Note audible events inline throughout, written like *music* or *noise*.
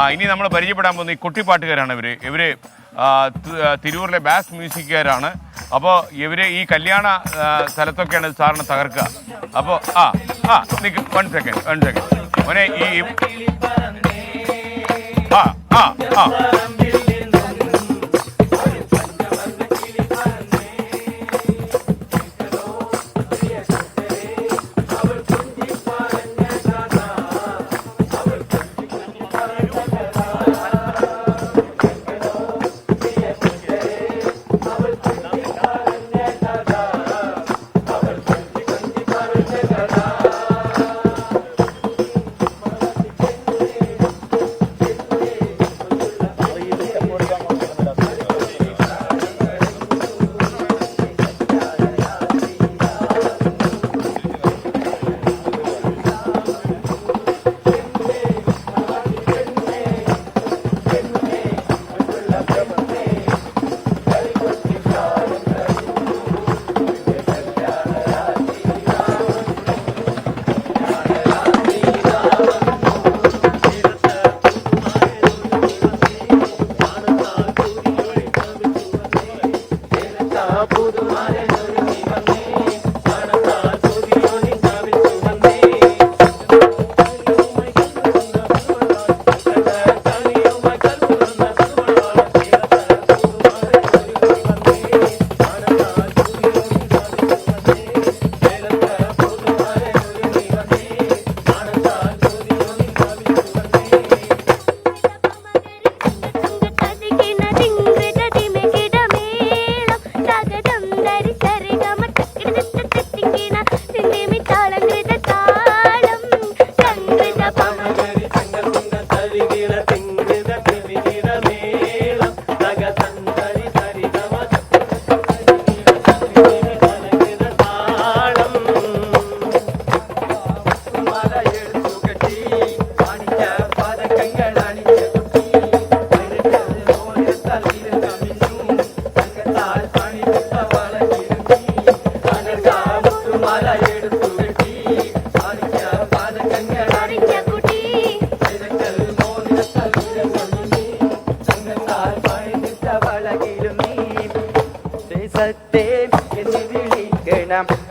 ആ ഇനി നമ്മൾ പരിചയപ്പെടാൻ പോകുന്ന ഈ കുട്ടിപ്പാട്ടുകാരാണ് ഇവർ ഇവർ തിരൂരിലെ ബാസ് മ്യൂസിക്കുകാരാണ്. അപ്പോൾ ഇവർ ഈ കല്യാണ സ്ഥലത്തൊക്കെയാണ് സാറിന് തകർക്കുക. അപ്പോൾ ആ ആ നിക്ക് വൺ സെക്കൻഡ് വൺ സെക്കൻഡ് മോനെ ഈ ആ ആ ആ.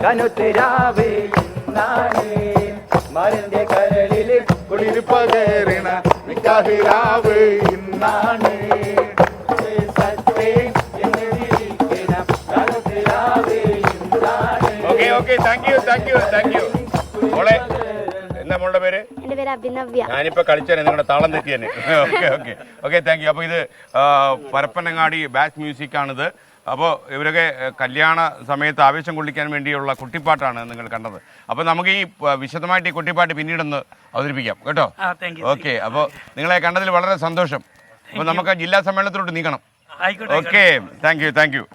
കനുത്തരാവ് മരന്റെ കരളിൽ കുളിര് പകരണ നിക്കാഹിരാവ് ഇന്നാണ് ദേശത്തെ എന്ന് വിളിക്കണം കനുത്തരാവ് എന്നാണ് okay okay thank you thank you thank you മോളെ എന്താ മോളുടെ പേര്? എന്റെ പേര് അഭിനവ്യ. ഞാനിപ്പോ കളിച്ചേനെ നിങ്ങളുടെ താളം തെറ്റിയനെ. *laughs* Okay okay. Okay thank you അപ്പൊ ഇത് പരപ്പനങ്ങാടി ബാസ് മ്യൂസിക് ആണിത് അപ്പോൾ ഇവരൊക്കെ കല്യാണ സമയത്ത് ആവേശം കൊള്ളിക്കാൻ വേണ്ടിയുള്ള കുട്ടിപ്പാട്ടാണ് നിങ്ങൾ കണ്ടത്. അപ്പോൾ നമുക്ക് ഈ വിശദമായിട്ട് ഈ കുട്ടിപ്പാട്ട് പിന്നീടൊന്ന് അവതരിപ്പിക്കാം. കേട്ടോ? ഓക്കെ അപ്പോൾ നിങ്ങളെ കണ്ടതിൽ വളരെ സന്തോഷം. അപ്പോൾ നമുക്ക് ജില്ലാ സമ്മേളനത്തിലോട്ട് നീക്കണം okay thank you thank you